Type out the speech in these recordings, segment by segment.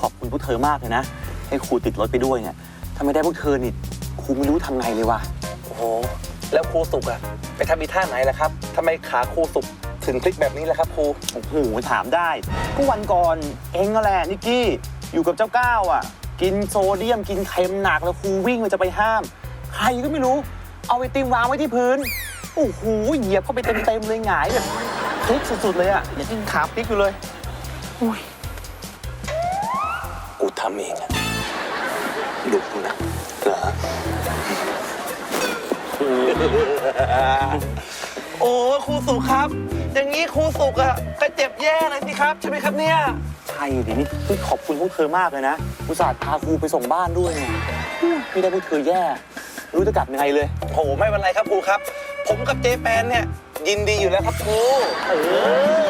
ขอบคุณพวกเธอมากเลยนะ ให้ครูติดรถไปด้วยเนี่ยถ้าไม่ได้พวกเธอนี่ครูไม่รู้ทำไงเลยว่ะ โอ้โห แล้วครูสุกอะไปทำอีท่าไหนล่ะครับทำไมขาครูสุกถึงพลิกแบบนี้ล่ะครับครู โอ้โหถามได้ก็วันก่อนเองก็แหละนิกกี้อยู่กับเจ้าก้าวอะ กินโซเดียมกินเค็มหนักแล้วครูวิ่งมาจะไปห้าม ใครก็ไม่รู้ เอาไอติมวางไว้ที่พื้นโอ้โหเหยียบเข้าไปเต็มๆเลยหงายแบบพลิกสุดๆเลยอะอย่าทิ้งขาพลิกอยู่เลยกู ทำเองอะดุนะเหรอโอ้ครูสุกครับ อย่างนี้ครูสุกอะก็เจ็บแย่เลยสิครับ ใช่ไหมครับเนี่ย ใช่ดินี่นี่ขอบคุณพวกเธอมากเลยนะอุตส่าห์พาครูไปส่งบ้านด้วยไงไม่ได้พวกเธอแย่ไม่รู้จะกลับยังไงเลย โอ้ไม่เป็นไรครับครูครับ ผมกับเจแปนเนี่ย ยินดีอยู่แล้วครับครูเอ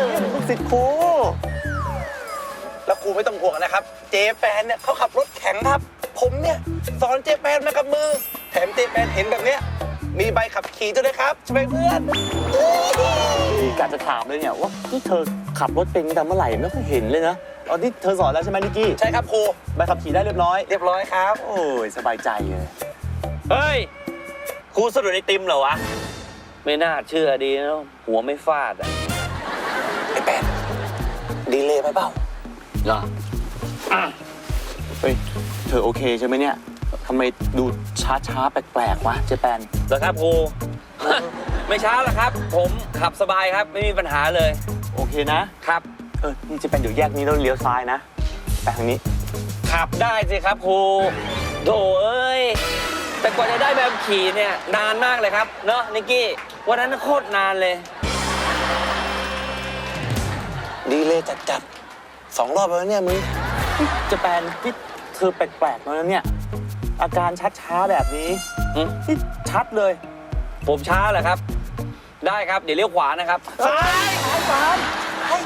อลูกศิษย์ครูแล้ว ครูไม่ต้องห่วงนะครับ เจแปนเนี่ยเขาขับรถแข็งครับ ผมเนี่ยสอนเจแปนมากับมือ แถมเจแปนเห็นแบบเนี้ยมีใบขับขี่ด้วยนะครับใช่ไหมเพื่อนกะจะถามเลยเนี่ยว่านี่เธอขับรถเป็นตั้งแต่เมื่อไหร่ไม่เคยเห็นเลยนะตอนที่เธอสอนแล้วใช่ไหมนิกกี้ใช่ครับครูใบขับขี่ได้เรียบร้อย เรียบร้อยครับ โอ้ยสบายใจเลยเฮ้ยครูสะดุดไอติมเหรอวะไม่น่าเชื่อดีนะหัวไม่ฟาดอะไอ้แปนดีเลยไปเปล่า เหรอเฮ้ย เธอโอเคใช่ไหมเนี่ยทำไมดูช้าช้าๆ แปลกๆ วะเจแปน เหรอครับครู ไม่ช้าหรอกครับ ผมขับสบายครับไม่มีปัญหาเลยโอเคนะ ครับ เออ นี่เจแปนเดี๋ยวแยกนี้แล้วเลี้ยวซ้ายนะ ไปทางนี้ ขับได้สิครับครูโถเอ้ยแต่กว่าจะได้แบบขี่เนี่ยนานมากเลยครับเนอะนิกกี้วันนั้นโคตรนานเลย ดีเลยจัดจัดๆ สองรอบแล้วเนี่ยมึงเจแปนที่เธอแปลกๆแล้วนะเนี่ย อาการช้าๆแบบนี้อืมนี่ชัดเลยผมช้าเหรอครับ ได้ครับ เดี๋ยวเลี้ยวขวานะครับ ซ้ายซ้ายซ้าย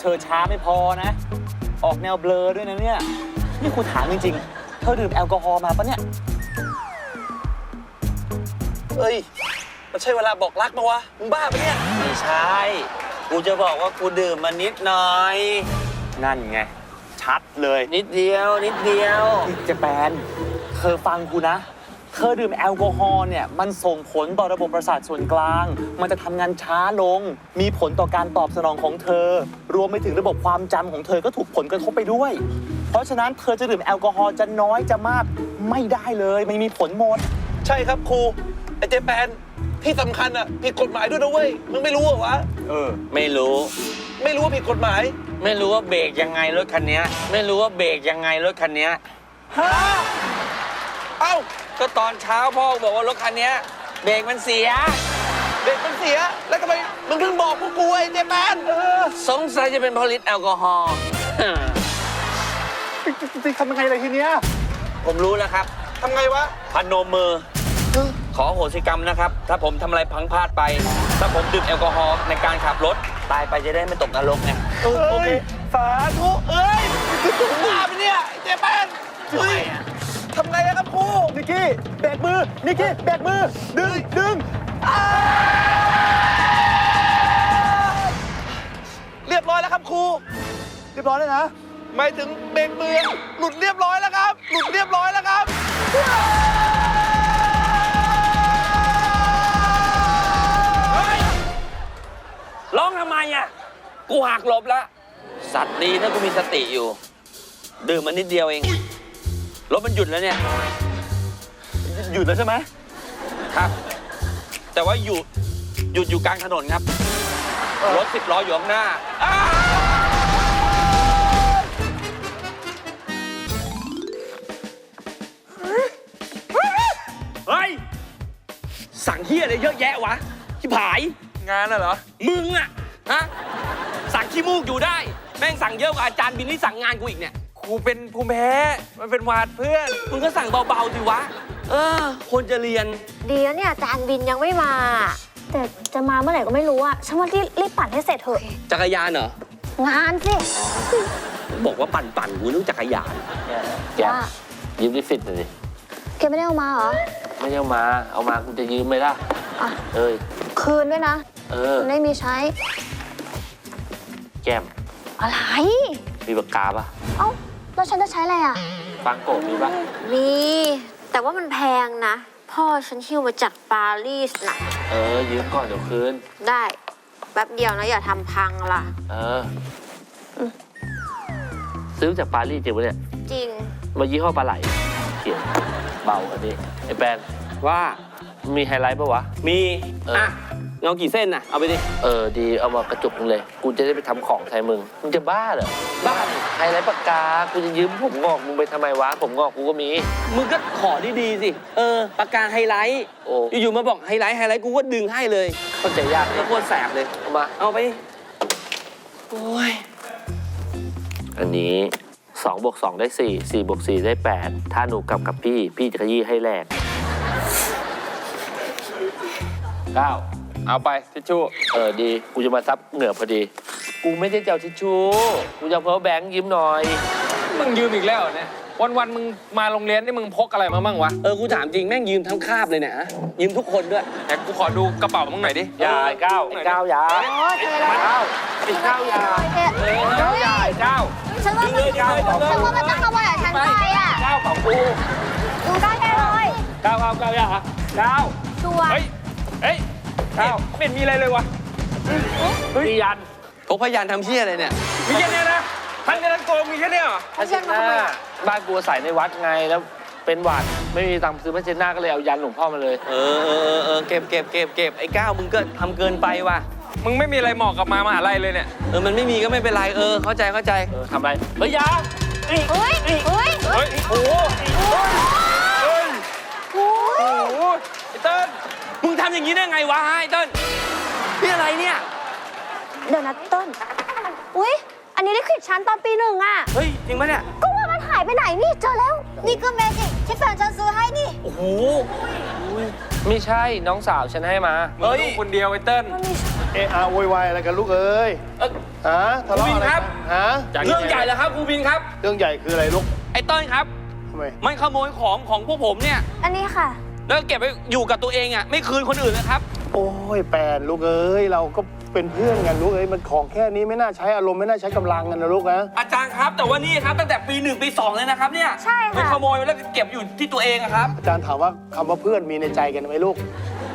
เธอช้าไม่พอนะ ออกแนวเบลอด้วยนะเนี่ย นี่ครูถามจริงๆ เธอดื่มแอลกอฮอล์มาปะเนี่ย เอ้ย มันใช่เวลาบอกรักมาวะ มึงบ้าปะเนี่ย ไม่ใช่ กูจะบอกว่ากูดื่มมานิดหน่อย นั่นไง ชัดเลย นิดเดียว นิดเดียวนี่เจแปน เธอฟังกูนะ เธอดื่มแอลกอฮอล์เนี่ย มันส่งผลต่อระบบประสาทส่วนกลาง มันจะทำงานช้าลง มีผลต่อการตอบสนองของเธอ รวมไปถึงระบบความจำของเธอก็ถูกผลกระทบไปด้วย เพราะฉะนั้นเธอจะดื่มแอลกอฮอล์จะน้อยจะมากไม่ได้เลยไม่มีผลหมด ใช่ครับครูไอ้เจแปน ที่สำคัญอะผิดกฎหมายด้วยนะเว้ยมึงไม่รู้เหรอวะเออ ไม่รู้ ไม่รู้ว่าผิดกฎหมายไม่รู้ว่าเบรกยังไงรถคันเนี้ย ไม่รู้ว่าเบรกยังไงรถคันเนี้ยฮะเอ้าก็ตอนเช้าพ่อบอกว่ารถคันเนี้ยเบรกมันเสีย เด็กมันเสียแล้วทำไมมึงถึงบอกพวกกูไอ้เจแปนเออสงสัยจะเป็นเพราะฤทธิ์แอลกอฮอล์ จะทำยังไงเลยทีเนี้ยผมรู้แล้วครับทำไงวะ พนมมือ ขอโหสิกรรมนะครับ ถ้าผมทำอะไรพลังพลาดไป ถ้าผมดื่มแอลกอฮอล์ในการขับรถ ตายไปจะได้ไม่ตกนรกไงเออโอเคสาธุเอ้ยมึงบ้าปะเนี่ยไอ้เจแปนเฮ้ยทำไงอะครับครูนิกกี้แบกมือนิกกี้แบกมือ ดึงดึงเรียบร้อยแล้วครับครูเรียบร้อยเลยนะหมายถึงเบรกมือหลุดเรียบร้อยแล้วครับ หลุดเรียบร้อยแล้วครับ ร้องทำไมอะ กูหักหลบแล้ว สัตว์ดีนะกูมีสติอยู่ ดื่มมันนิดเดียวเอง รถมันหยุดแล้วเนี่ย หยุดแล้วใช่ไหมครับ แต่ว่าหยุดหยุดอยู่กลางถนนครับ รถสิบล้ออยู่ข้างหน้าอ้าเฮ้ย สั่งเฮียอะไรเยอะแยะวะที่ผาย งานน่ะเหรอ มึงอะฮะ สั่งขี้มูกอยู่ได้ แม่งสั่งเยอะกว่าอาจารย์บินที่สั่งงานกูอีกเนี่ยครูเป็นภูมิแพ้ มันเป็นหวัดเพื่อน มึงก็สั่งเบาๆสิวะ เออคนจะเรียน ดีแล้วเนี่ยจานบินยังไม่มา แต่จะมาเมื่อไหร่ก็ไม่รู้อะฉันว่ารีบรีบปั่นให้เสร็จเถอะ จักรยานเหรอ งานสิ บอกว่าปั่นปั่นๆกูนึกจักรยาน แก๊ปว่า ยืมดิฟิตหน่อยดิแกไม่ได้เอามาเหรอ ไม่ได้เอามา เอามากูจะยืมไหมล่ะ อะ เอ้ย คืนด้วยนะ เอเออมันไม่มีใช้ แก้ม อะไร มีปากกาปะเอ้าแล้วฉันจะใช้อะไรอะ ฟังโกะมีปะมี แต่ว่ามันแพงนะ พ่อฉันหิ้วมาจากปารีสนะเออ ยืมก่อนเดี๋ยวคืน ได้แป๊บเดียวนะอย่าทำพังล่ะ เอออซื้อจากปารีสจริงปะเนี่ยจริง มายี่ห้อปลาไหลเขียนเบาอันนี้ไอ้แปนว่า มีไฮไลท์ปะวะ มี เอออ่ อะ เงากี่เส้นน่ะ เอาไปดิ เออดีเอามากระจุกมึงเลย กูจะได้ไปทำของใส่มึง มึงจะบ้าเหรอ บ้าดิไฮไลท์ปากกา กูจะยืมผมงอกมึงไปทำไมวะ ผมงอกกูก็มี มึงก็ขอดีๆสิ เออ ปากกาไฮไลท์ โอ้ อยู่ๆมาบอกไฮไลท์ไฮไลท์กูก็ดึงให้เลยเข้าใจยากแล้วโคตรแสบเลย เอามา เอาไปโอ้ย อันนี้2บวก2ได้ 4 4บวก4ได้ 8 ถ้าหนูกลับกับพี่ พี่จะขยี้ให้แรกเก้า เอาไปทิชชู่ เออดีกูจะมาซับเหงื่อพอดี กูไม่ได้เจ้าทิชชู่กูจะเอาเพอแบงค์ยิ้มหน่อย มึงยืมอีกแล้วเหรอเนี่ยวันวันๆมึงมาโรงเรียนนี่มึงพกอะไรมามั่งวะเออ กูถามจริง แม่งยืมทั้งคาบเลยเนี่ยฮะยืมทุกคนด้วย ไหนกูขอดูกระเป๋ามึงหน่อยดิอย่าไอ้ก้าวไอ้ก้าวอย่าโอ้ยเทเลยก้าวไอ้ก้าวอย่าเทไอ้ก้าวอย่าไอ้ก้าวฉันว่ามันฉันว่ามันจะขโมยจากฉันไปอะก้าวของกูดูได้แค่เลยก้าวก้าวก้าวอย่าก้าวชัวร์เฮ้ยเฮ้ย ก้าวไม่เห็นมีอะไรเลยวะมียันพกพยานทำเชี่ยอะไรเนี่ย มีแค่เนี้ยนะท่านในนั้นโกงมีแค่เนี้ยเหรอพระเจนหน้าบ้านกูอาศัยในวัดไงแล้วเป็นหวัดไม่มีตังค์ซื้อพระเจนหน้าก็เลยเอายันหลวงพ่อมาเลยเออเออเออเออเก็บเก็บเก็บเก็บไอ้ก้าวมึงก็ทำเกินไปว่ะ มึงไม่มีอะไรเหมาะกับมามหาลัยเลยเนี่ย เออมันไม่มีก็ไม่เป็นไรเออเข้าใจเข้าใจ เออทำอะไรเฮ้ยอยาเฮ้ยเฮ้ยเฮ้ยโอ้โหเฮ้ยโอ้ยโอ้โหไอ้เติ้ลมึงทำ อย่างนี้ได้ไงวะไอ้เติ้ลนี่อะไรเนี่ย เดี๋ยวนะต้น อุ้ยอันนี้ลิขิตฉันตอนปีหนึ่งอะเฮ้ย จริงปะเนี่ย ก็ว่ามันหายไปไหนนี่เจอแล้ว นี่ก็เมจิกที่แฟนฉันซื้อให้นี่ โอ้โห ไม่ใช่น้องสาวฉันให้มามึงลูกคนเดียวไอ้เติ้ล เอะอะโวยวายอะไรกันลูกเอ้ยเอ้ย ฮะทะเลาะอะไรครักับนฮะเรื่องใหญ่แล้วครับครูบินครับ เรื่องใหญ่คืออะไรลูกไอ้เติ้ลครับ ทำไมมันขโมยของของพวกผมเนี่ย อันนี้ค่ะ แล้วเก็บไว้อยู่กับตัวเองอะไม่คืนคนอื่นเลยครับ โอ้ยแปนลูกเอ้ยเราก็เป็นเพื่อนกันลูกเอ้ยมันของแค่นี้ไม่น่าใช้อารมณ์ไม่น่าใช้กำลังกันนะลูกนะอาจารย์ครับ แต่ว่านี่ครับตั้งแต่ปีหนึ่งปีสองเลยนะครับเนี่ยใช่ค่ะไม่ขโมยแล้วเก็บอยู่ที่ตัวเองอะครับ อาจารย์ถามว่าคำว่าเพื่อนมีในใจกันไหมลูก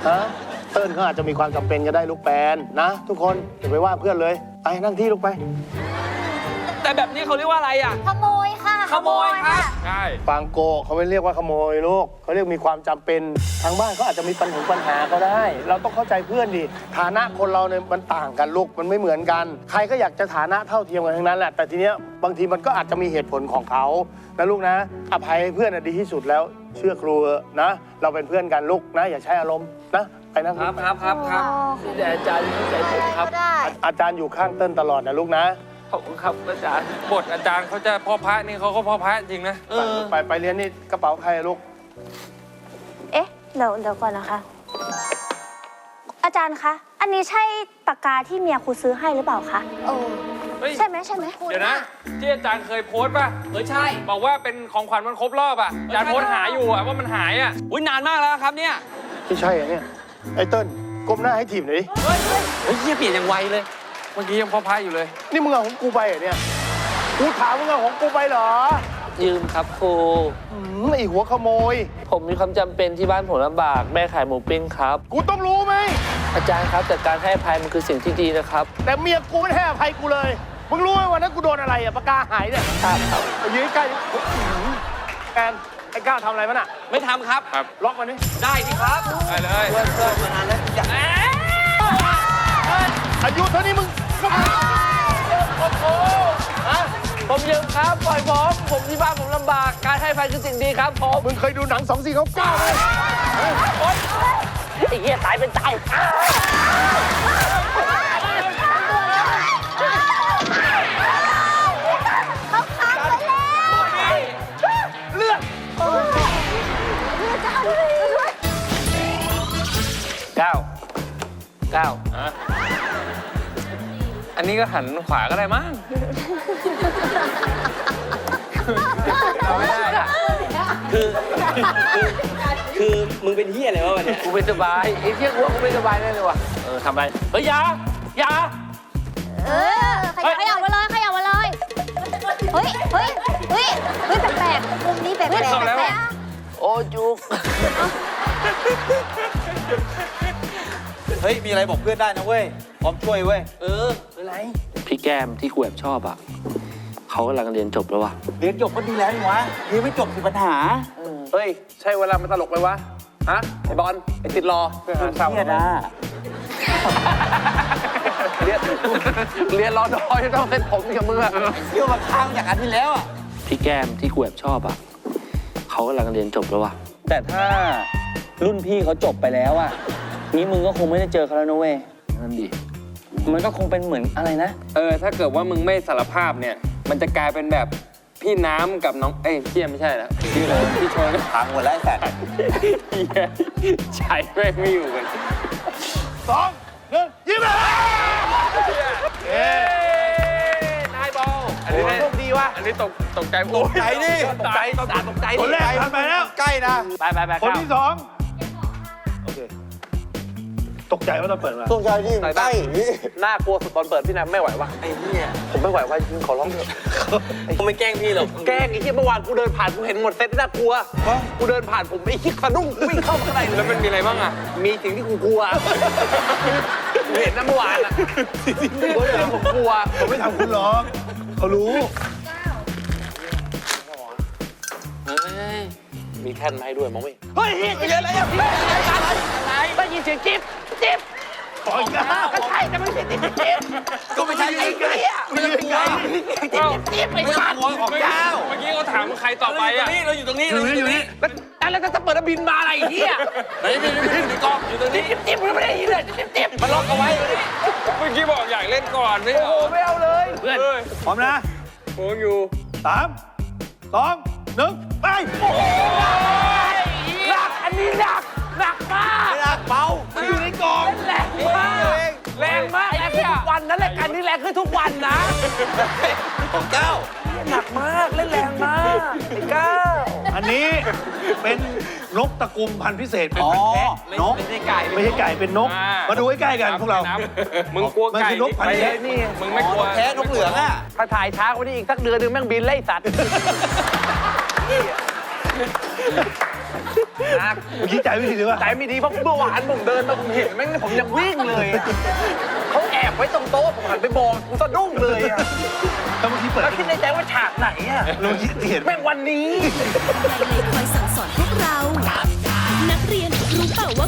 ฮะเติ้ลเขาอาจจะมีความจำเป็นก็ได้ลูกแปนนะ ทุกคนอย่าไปว่าเพื่อนเลยไปนั่งที่ลูกไป แต่แบบนี้เขาเรียกว่าอะไรอะขโมยค่ะ ขโมยครับใช่ฟังโกะเขาไม่เรียกว่าขโมยลูกเขาเรียกมีความจำเป็นทางบ้านเขาอาจจะมีปัญหาปัญหาก็ได้ เราต้องเข้าใจเพื่อนดิฐานะคนเราเนี่ยมันต่างกันลูกมันไม่เหมือนกัน ใครก็อยากจะฐานะเท่าเทียมกันทั้งนั้นแหละแต่ทีเนี้ยบางทีมันก็อาจจะมีเหตุผลของเขานะลูกนะ อภัยให้เพื่อนน่ะดีที่สุดแล้วเชื่อครูเถอะนะ เราเป็นเพื่อนกันลูกนะ อย่าใช้อารมณ์นะไปนั่งครับครับครับครับนี่แหละอาจารย์เข้าใจผมครับก็ได้ อาจารย์อยู่ข้างเติ้ลตลอดนะลูกนะ ขอบคุณครับอาจารย์บทอาจารย์เขาจะพ่อพระนี่เขาก็พ่อพระจริงนะ เออ ไปไปเรียนนี่กระเป๋าใครอะลูก เอ๊ะ เดี๋ยวเดี๋ยวก่อนนะคะ อาจารย์คะ อันนี้ใช่ปากกาที่เมียครูซื้อให้หรือเปล่าคะ โอ้เฮ้ย ใช่ไหมใช่ไหมเดี๋ยวนะ ที่อาจารย์เคยโพสต์ป่ะ เออใช่ บอกว่าเป็นของขวัญมันครบรอบอะ อาจารย์โพสต์หาอยู่อะว่ามันหายอะ อุ้ยนานมากแล้วครับเนี่ย ที่ใช่อะเนี่ย ไอ้เติ้ลก้มหน้าให้ถีบหน่อยดิ เฮ้ยเฮ้ยเฮ้ยเหี้ยเปลี่ยนอย่างไวเลย เมื่อกี้ยังพ่อพระอยู่เลย นี่มึงเอาของกูไปเหรอเนี่ยกูถามมึงเอาของกูไปเหรอยืมครับครู อืมไอหัวขโมย ผมมีความจำเป็นที่บ้านผมลำบากแม่ขายหมูปิ้งครับ กูต้องรู้ไหม อาจารย์ครับแต่การให้อภัยมันคือสิ่งที่ดีนะครับแต่เมียกูไม่ให้อภัยกูเลย มึงรู้ไหมวันนั้นกูโดนอะไรอะปากกาหายเนี่ยครับครับไปยืนใกล้ดิอื้อหือแอนไอ้ก้าวทำอะไรมันอะไม่ทำครับ ครับ ล็อกมันนี่ได้ดิครับ ไปเลย อายุเท่านี้มึง ผมยืมครับปล่อยผมผมที่บ้านผมลำบากการให้อภัยคือสิ่งดีครับผมมึงเคยดูหนังสองสี่เขาเก้าไหมไอ้เหี้ยตายเป็นตาย อันนี้ก็หันขวาก็ได้มั้งเอาไม่ได้อะคือคือคือมึงเป็นเฮียอะไรวะวันเนี้ยกูไม่สบายไอ้เที่ยกูว่ากูไม่สบายแน่เลยว่ะเออทำไรเฮ้ยอยาอยา เออขยับขยับมาเลยขยับมาเลย เฮ้ย เฮ้ย เฮ้ย เฮ้ย แปลกๆมุมนี้แปลกๆแปลกโอ้จุกเฮ้ย มีอะไรบอกเพื่อนได้นะเว้ย พร้อมช่วยเว้ย เออเป็นไรพี่แก้มที่กูแอบชอบอะเขากำลังเรียนจบแล้วว่ะเรียนจบก็ดีแล้วนี่วะเรียนไม่จบคือปัญหา เฮ้ย ใช่เวลามันตลกไหมวะ ฮะ ไอ้บอล ไอ้ติดรอเพื่อนหาเศร้า เครียดนะเรียนเรียนรอดอยต้องเซ็ตผมกับมือเที่ยวมาข้างจากอันที่แล้วอะ พี่แก้มที่กูแอบชอบอะเขากำลังเรียนจบแล้วว่ะแต่ถ้ารุ่นพี่เขาจบไปแล้วอะนี้มึงก็คงไม่ได้เจอเขาแล้วนะเว้ยนั่นดิ มันก็คงเป็นเหมือนอะไรนะ เออ ถ้าเกิดว่ามึงไม่สารภาพเนี่ย มันจะกลายเป็นแบบพี่น้ำกับน้อง เอ้ยพี่ไม่ใช่แล้วพี่อะไรพี่โชยพังหมดแล้วไอ้สัตว์ใช่แม่งไม่อยู่กันสองหนึ่งยิ้มเลยเอ้นายบอลอันนี้โชคดีว่ะอันนี้ตกตกใจตกใจดิตกใจตกใจตกใจคนแรกผ่านไปแล้วใกล้นะไปไปไปคนที่สองโอเค ตกใจว่าตอนเปิดมา ตรงใจดิใกล้นี่น่ากลัวสุดตอนเปิดพี่น้ำไม่ไหวว่ะไอ้เนี่ยผมไม่ไหวว่ะจริงขอร้องเถอะผมไม่แกล้งพี่หรอกแกล้งไอ้ที่เมื่อวานกูเดินผ่านกูเห็นหมดเซตน่ากลัวกูเดินผ่านผมไอ้ที่สะดุ้งกูวิ่งเข้าข้างในเลยแล้วมันมีอะไรบ้างอะมีสิ่งที่กูกลัวกูเห็นนะเมื่อวานอะเฮ้ยผมกลัวผมไม่ทำคุณหรอกเขารู้มีแท่นมาให้ด้วยมองไม่เฮ้ยเฮ้ยเดี๋ยวอะไรอะพี่ได้ยินเสียงจิ๊บจิ๊บ ขออีกแล้ว ก็ใช่แต่มันเสียงจิ๊บจิ๊บก็ไม่ใช่ไอ้เหี้ยไม่ได้ไงจิ๊บจิ๊บไปก่อนหัวของเจ้าเมื่อกี้เขาถามใครต่อไปอะเราอยู่ตรงนี้เราอยู่ตรงนี้แล้วแล้วจะเปิดบินมาอะไรอีกเนี่ยไหนพี่พี่พี่กองอยู่ตรงนี้จิ๊บจิ๊บมันไม่ได้ยินเลยจิ๊บจิ๊บมันล็อกเอาไว้เมื่อกี้บอกอยากเล่นก่อนไม่เหรอไม่เอาเลยเพื่อนพร้อมนะโค้งอยู่สามสองหนึ่งไปหนักอันนี้หนักหนักมากไม่รักเบามันอยู่ใน กล่องแรงมากแรงมากแรงขึ้นทุกวันนะรายการนี้แรงขึ้นทุกวันนะของเจ้าหนักมากเล่นแรงมากไอ้ก้าวอันนี้เป็นนกตระกุมพันธุ์พิเศษเป็นอ๋อพันธุ์แพะนกไม่ใช่ไก่ไม่ใช่ไก่เป็นนก มาดูใกล้ๆกันพวกเรามึงกลัวมันไก่คือนกพันธุ์แท้นี่มึงไม่กลัวแท้นกเหลืองอะถ้าถ่ายช้ากว่านี้อีกสักเดือนหนึงแม่งบินไล่สัตว์ เมื่อกี้ใจไม่ดีหรือว่าใจไม่ดีเพราะเมื่อวานผมเดินมาผมเห็นแม่งผมยังวิ่งเลยอะเขาแอบไว้ตรงโต๊ะผมหันไปมองกูสะดุ้งเลยอะแล้วเมื่อกี้เปิดแล้วคิดในใจว่าฉากไหนอะแล้วเมื่อกี้เห็นแม่งวันนี้เลยคอยสั่งสอนพวกเรา นักเรียนรู้เปล่าว่า